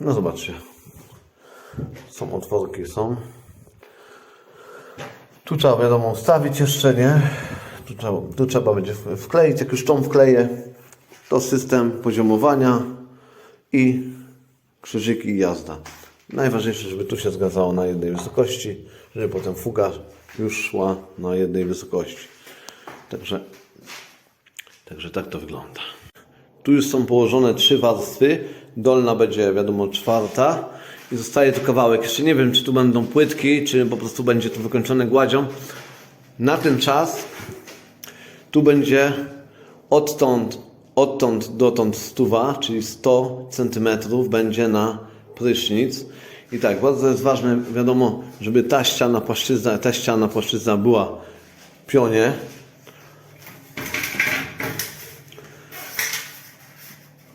No zobaczcie. Są otworki, są. Tu trzeba wiadomo ustawić jeszcze, nie? Tu trzeba, tu trzeba będzie wkleić. Jak już tą wkleję, to system poziomowania i krzyżyki i jazda. Najważniejsze, żeby tu się zgadzało na jednej wysokości, żeby potem fuga już szła na jednej wysokości. Także, także tak to wygląda. Tu już są położone trzy warstwy. Dolna będzie, wiadomo, czwarta. I zostaje tu kawałek. Jeszcze nie wiem, czy tu będą płytki, czy po prostu będzie to wykończone gładzią. Na ten czas tu będzie odtąd, odtąd dotąd stuwa, czyli 100 cm będzie na prysznic. I tak, bardzo jest ważne, wiadomo, żeby ta ściana płaszczyzna, ta ściana płaszczyzna była w pionie.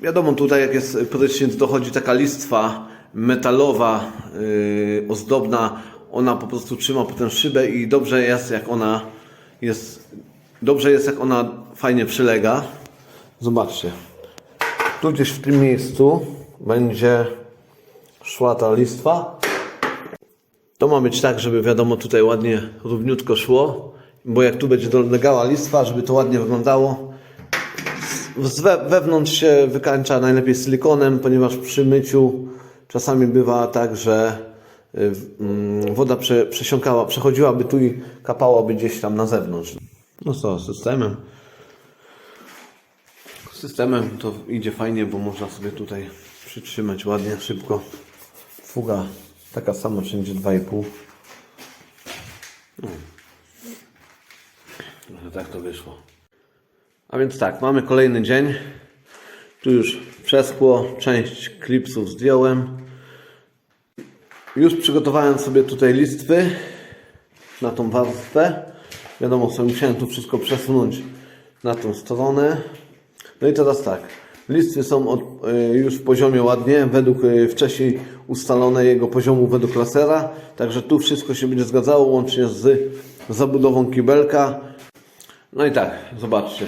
Wiadomo, tutaj jak jest prysznic, dochodzi taka listwa metalowa, yy, ozdobna. Ona po prostu trzyma potem szybę i dobrze jest, jak ona jest, dobrze jest, jak ona fajnie przylega. Zobaczcie. Tu gdzieś w tym miejscu będzie szła ta listwa. To ma być tak, żeby wiadomo, tutaj ładnie, równiutko szło. Bo jak tu będzie dolegała listwa, żeby to ładnie wyglądało, wewnątrz się wykańcza najlepiej silikonem, ponieważ przy myciu czasami bywa tak, że y, mm, woda prze, przesiąkała, przechodziłaby tu i kapałaby gdzieś tam na zewnątrz. No co, systemem. Systemem to idzie fajnie, bo można sobie tutaj przytrzymać ładnie, szybko. Fuga taka sama, wszędzie 2,5. No. No, tak to wyszło. A więc tak, mamy kolejny dzień. Tu już przeschło, część klipsów zdjąłem. Już przygotowałem sobie tutaj listwy na tą warstwę. Wiadomo, sobie musiałem tu wszystko przesunąć na tą stronę. No i teraz tak, listwy są od, y, już w poziomie ładnie, według y, wcześniej ustalonego poziomu według lasera. Także tu wszystko się będzie zgadzało, łącznie z zabudową kibelka. No i tak, zobaczcie.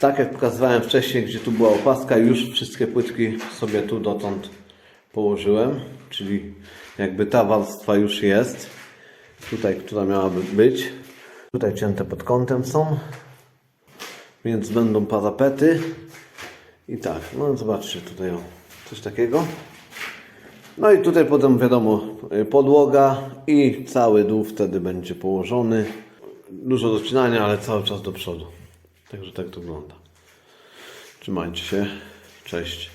Tak jak pokazywałem wcześniej, gdzie tu była opaska, już wszystkie płytki sobie tu dotąd położyłem. Czyli jakby ta warstwa już jest. Tutaj, która miałaby być. Tutaj cięte pod kątem są. Więc będą parapety. I tak, no zobaczcie tutaj o, coś takiego. No i tutaj potem wiadomo podłoga i cały dół wtedy będzie położony. Dużo docinania, ale cały czas do przodu. Także tak to wygląda. Trzymajcie się. Cześć.